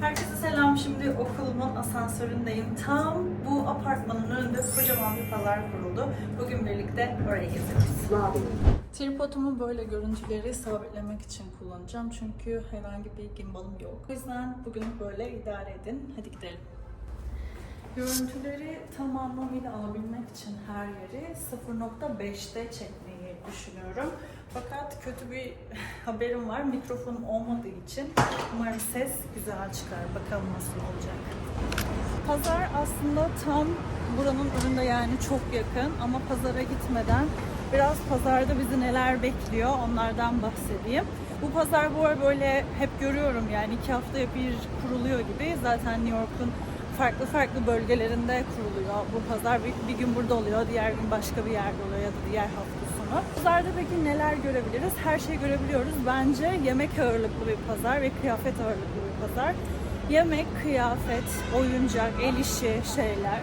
Herkese selam. Şimdi okulumun asansöründeyim. Tam bu apartmanın önünde kocaman bir pazar kuruldu. Bugün birlikte oraya gezeceğiz. Tripodumu böyle görüntüleri sabitlemek için kullanacağım. Çünkü herhangi bir gimbalım yok. O yüzden bugünlük böyle idare edin. Hadi gidelim. Görüntüleri tamamıyla alabilmek için her yeri 0.5'te çekmeyi düşünüyorum. Fakat kötü bir haberim var. Mikrofonum olmadığı için umarım ses güzel çıkar. Bakalım nasıl olacak. Pazar aslında tam buranın önünde yani çok yakın ama pazara gitmeden biraz pazarda bizi neler bekliyor onlardan bahsedeyim. Bu pazar bu ara böyle hep görüyorum yani iki haftaya bir kuruluyor gibi. Zaten New York'un farklı farklı bölgelerinde kuruluyor. Bu pazar bir, bir gün burada oluyor, diğer gün başka bir yerde oluyor ya da diğer hafta sonu. Pazarda peki neler görebiliriz? Her şeyi görebiliyoruz. Bence yemek ağırlıklı bir pazar ve kıyafet ağırlıklı bir pazar. Yemek, kıyafet, oyuncak, el işi şeyler,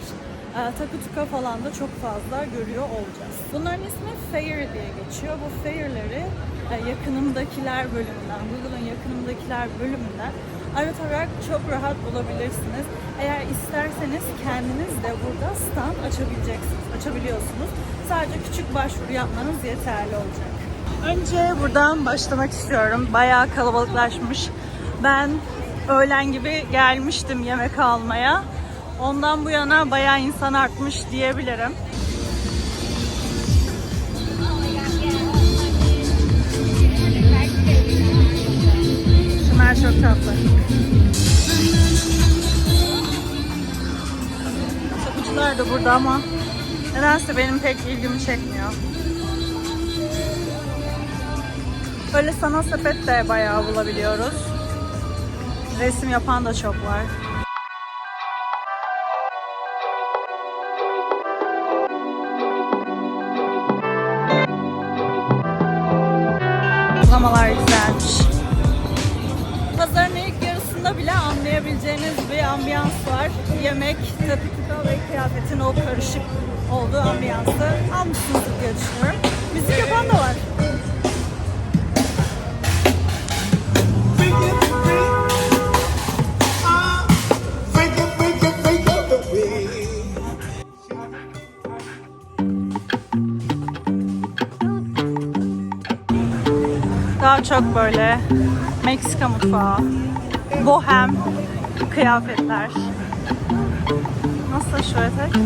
e, takı tuka falan da çok fazla görüyor olacağız. Bunların ismi Fair diye geçiyor. Bu Fair'leri e, yakınımdakiler bölümünden, Google'ın yakınımdakiler bölümünden aratarak çok rahat bulabilirsiniz. Eğer isterseniz kendiniz de burada stand açabileceksiniz, açabiliyorsunuz. Sadece küçük başvuru yapmanız yeterli olacak. Önce buradan başlamak istiyorum. Bayağı kalabalıklaşmış. Ben öğlen gibi gelmiştim yemek almaya. Ondan bu yana bayağı insan artmış diyebilirim. Şunlar çok tatlı. Satıcılar da burada ama nedense benim pek ilgimi çekmiyor. Böyle sanat sepet de bayağı bulabiliyoruz. Resim yapan da çok var. Uygulamalar güzelmiş. Bile anlayabileceğiniz bir ambiyans var. Yemek, takı tuka ve kıyafetin o karışık olduğu ambiyansı almışsınızdır diye düşünüyorum. Müzik yapan da var. Ah. Daha çok böyle Meksika mutfağı, bohem kıyafetler. Nasıl etek?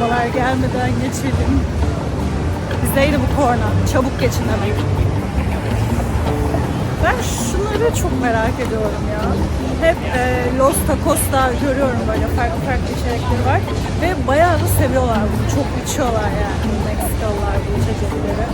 Dolar gelmeden geçelim. Bizdeydi bu korna. Çabuk geçin demek. Ben şunları çok merak ediyorum ya. Hep e, Los Tacos'ta görüyorum böyle farklı farklı içerikleri var. Ve bayağı da seviyorlar bunu. Çok içiyorlar yani Meksikalılar bu içecekleri.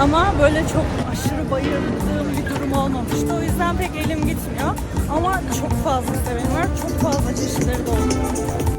Ama böyle çok aşırı bayıldığım bir durum olmamıştı. O yüzden pek elim gitmiyor. Ama çok fazla seveni var. Çok fazla çeşitleri de oluyor.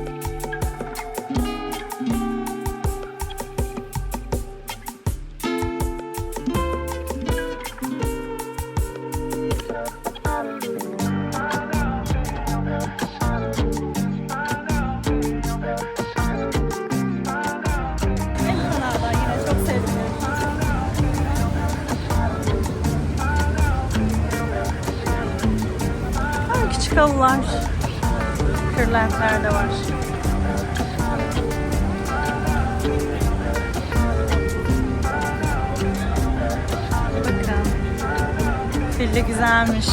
Halılar. Kırlentler de var. Bakın. Filli güzelmiş.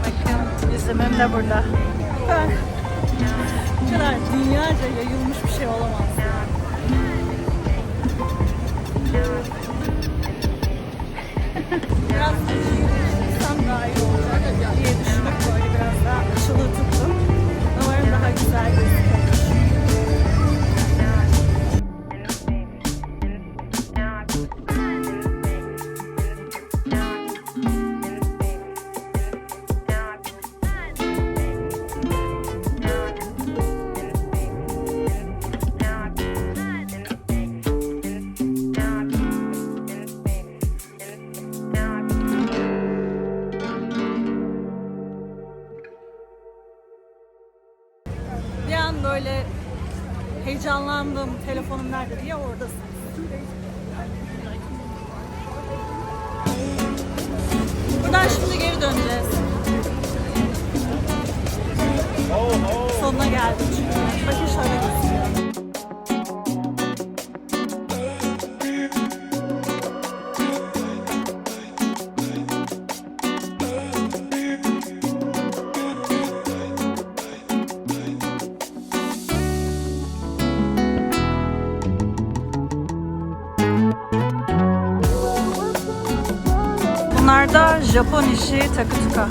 Bakın üzümüm de burada. Bu kadar dünyaca yayılmış bir şey olamaz. Biraz yürüyüşsem daha iyi olacak diye düşünüp böyle biraz daha açılı tuttum. Umarım daha güzel gözükür. Böyle heyecanlandım. Telefonum nerede diye oradasın. Buradan şimdi geri döneceğiz. Sonuna geldim çünkü. Bakın şöyle Bunlar da Japon işi takı tuka.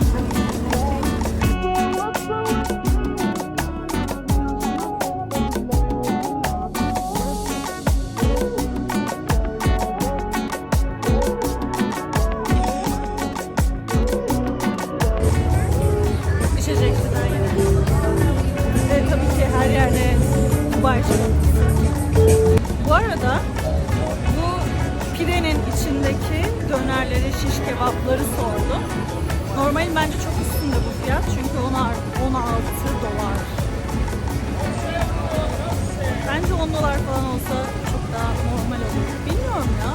Ve tabii ki her yerde çikolatası. Bu arada pidenin içindeki dönerleri, şiş kebapları sordum. Normalin bence çok üstünde bu fiyat çünkü 16 dolar. Bence 10 dolar falan olsa çok daha normal olur. Bilmiyorum ya.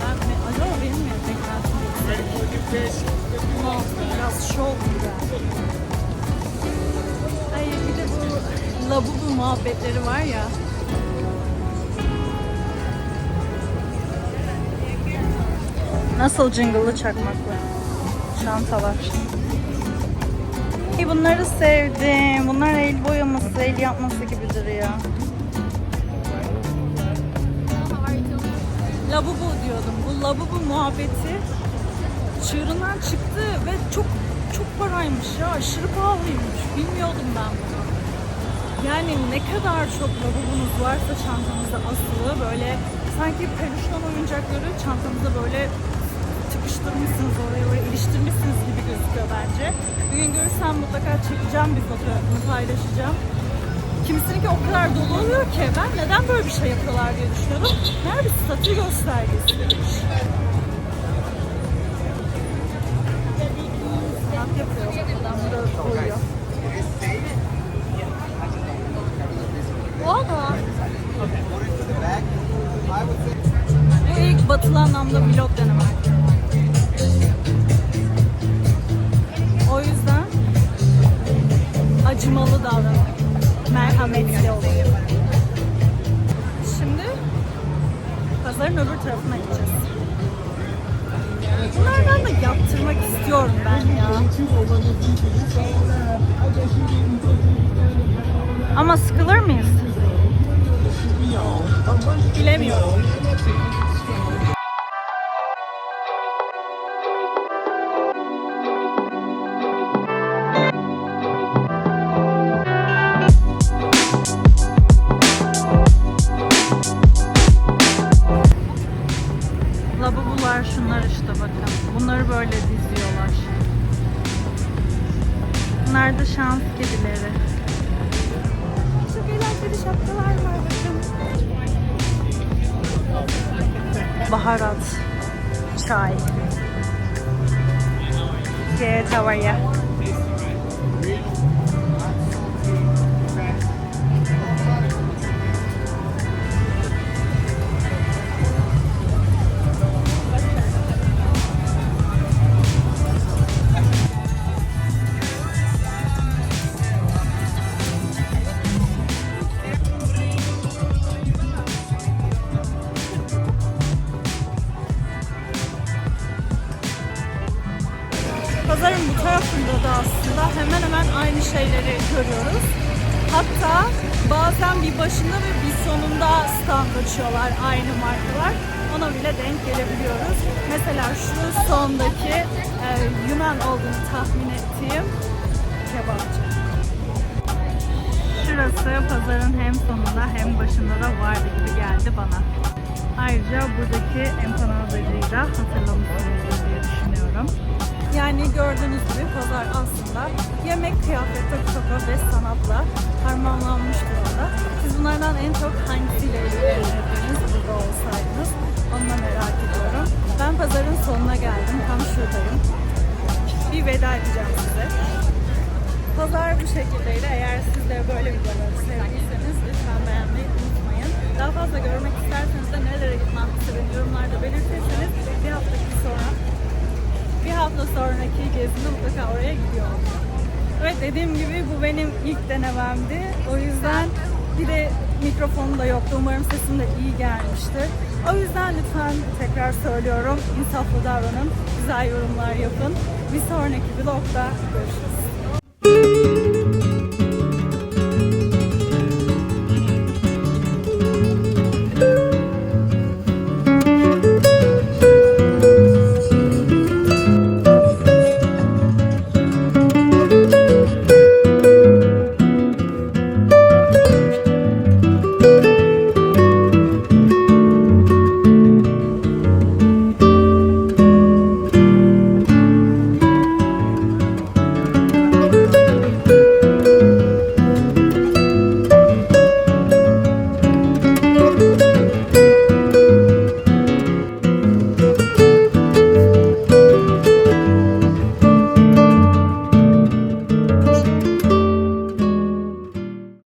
Ben acaba benim mi beklentim yüksek? 16 biraz şov gibi. Ay bir de bu labubu muhabbetleri var ya. Nasıl jingle'lı çakmaklı çantalar. İyi, Bunları sevdim. Bunlar el boyaması, el yapması gibidir ya. Labubu diyordum. Bu labubu muhabbeti çığırından çıktı ve çok çok paraymış ya. Aşırı pahalıymış. Bilmiyordum ben bunu. Yani ne kadar çok lavabonuz varsa çantanızda asılı böyle sanki peluştan oyuncakları çantanıza böyle tıkıştırmışsınız oraya oraya iliştirmişsiniz gibi gözüküyor bence. Bir gün görürsem mutlaka çekeceğim bir fotoğrafını paylaşacağım. Kimisinin ki o kadar dolu oluyor ki ben neden böyle bir şey yapıyorlar diye düşünüyordum. Meğer bir statü göstergesiymiş. Sanat acımalı davranın. Merhametli olun. Şimdi pazarın öbür tarafına gideceğiz. Bunlardan da yaptırmak istiyorum ben ya. Ama sıkılır mıyız? Bilemiyorum. Bunlar da şans kedileri. Çok eğlenceli şapkalar var bakın. Baharat, çay. Yeah, how are you? Pazarın bu tarafında da aslında hemen hemen aynı şeyleri görüyoruz. Hatta bazen bir başında ve bir sonunda stand açıyorlar aynı markalar. Ona bile denk gelebiliyoruz. Mesela şu sondaki e, Yunan olduğunu tahmin ettiğim kebapçı. Şurası pazarın hem sonunda hem başında da vardı gibi geldi bana. Ayrıca buradaki empanadacıyı da hatırlamışsınızdır diye düşünüyorum. Yani gördüğünüz gibi pazar aslında yemek, kıyafet, toka ve sanatla harmanlanmış durumda. Siz bunlardan en çok hangisiyle ilgilenirdiniz burada olsaydınız? Onu da merak ediyorum. Ben pazarın sonuna geldim. Tam şuradayım. Bir veda edeceğim size. Pazar bu şekildeydi. Eğer siz de böyle videoları sevdiyseniz lütfen beğenmeyi unutmayın. Daha fazla görmek isterseniz de nerelere gitmem istediğini yorumlarda belirtirseniz bir hafta sonra bir hafta sonraki gezimde mutlaka oraya gidiyor olacağım. Evet dediğim gibi bu benim ilk denememdi. O yüzden bir de mikrofonum da yoktu. Umarım sesim de iyi gelmiştir. O yüzden lütfen tekrar söylüyorum. insaflı davranın. Güzel yorumlar yapın. Bir sonraki vlogda görüşürüz.